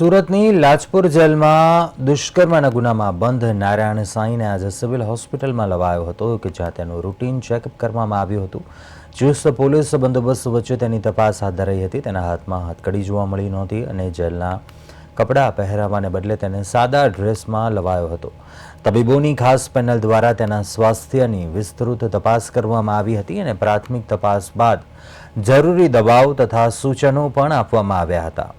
સુરતની લાજપુર જેલમાં દુષ્કર્મના ગુનામાં બંધ નારાયણ સાંઈને આજે સિવિલ હોસ્પિટલમાં લવાયો હતો કે જ્યાં તેનું રૂટીન ચેકઅપ કરવામાં આવ્યું હતું. ચુસ્ત પોલીસ બંદોબસ્ત વચ્ચે તેની તપાસ હાથ ધરાઈ હતી. તેના હાથમાં હથકડી જોવા મળી નહોતી અને જેલના કપડાં પહેરાવાને બદલે તેને સાદા ડ્રેસમાં લવાયો હતો. તબીબોની ખાસ પેનલ દ્વારા તેના સ્વાસ્થ્યની વિસ્તૃત તપાસ કરવામાં આવી હતી અને પ્રાથમિક તપાસ બાદ જરૂરી દવાઓ તથા સૂચનો પણ આપવામાં આવ્યા હતા.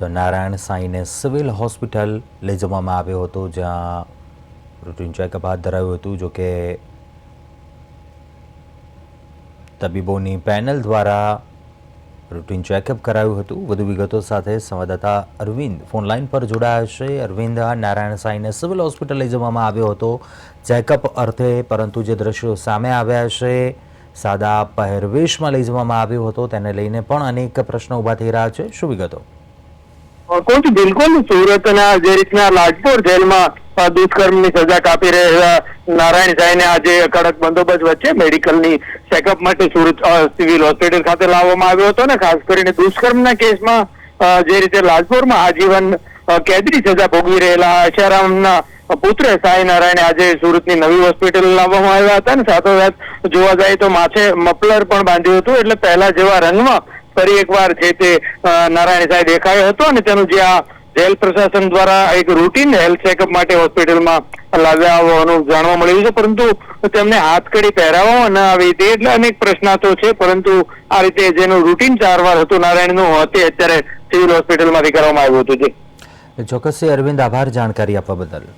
તો નારાયણ સાંઈને સિવિલ હોસ્પિટલ લઈ જવામાં આવ્યો હતો, જ્યાં રૂટીન ચેકઅપ હાથ ધરાયું હતું, જો કે તબીબોની પેનલ દ્વારા રૂટીન ચેકઅપ કરાયું હતું. વધુ વિગતો સાથે સંવાદદાતા અરવિંદ ફોનલાઈન પર જોડાયા છે. અરવિંદ નારાયણ સાંઈને સિવિલ હોસ્પિટલ લઈ જવામાં આવ્યો હતો. ચેકઅપ અર્થે, પરંતુ જે દ્રશ્યો સામે આવ્યા છે, સાદા પહેરવેશમાં લઈ જવામાં આવ્યો હતો. તેને લઈને પણ અનેક પ્રશ્નો ઊભા થઈ રહ્યા છે. શું વિગતો? કોચ બિલકુલ. સુરતના જે રીતના લાજપોર જેલમાં દુષ્કર્મની સજા કાપી રહેલા નારાયણ સાંઈને આજે કડક બંદોબસ્ત વચ્ચે મેડિકલની ચેકઅપ માટે સુરત સિવિલ હોસ્પિટલ ખાતે લાવવામાં આવ્યો હતો ને ખાસ કરીને દુષ્કર્મના કેસમાં જે રીતે લાજપોરમાં આજીવન કેદની સજા ભોગવી રહેલા આશારામના પુત્ર સાંઈ નારાયણે આજે સુરતની નવી હોસ્પિટલ લાવવામાં આવ્યા હતા ને સાથોસાથ જોવા જાય તો માથે મફલર પણ બાંધ્યું હતું. એટલે પહેલા જેવા રંગમાં ફરી એકવાર જે તે નારાયણ સાહેબ દેખાયો હતો અને તેનું જે આ જેલ પ્રશાસન દ્વારા એક રૂટીન હેલ્થ ચેકઅપ માટે હોસ્પિટલમાં લાવ્યા હોવાનું જાણવા મળ્યું છે. પરંતુ તેમને હાથકડી પહેરાવવામાં ન આવી તે એટલે અનેક પ્રશ્નાતો છે. પરંતુ આ રીતે જેનું રૂટીન સારવાર હતું, નારાયણનું તે અત્યારે સિવિલ હોસ્પિટલમાંથી કરવામાં આવ્યું હતું. જે. ચોક્કસથી અરવિંદ, આભાર જાણકારી આપવા બદલ.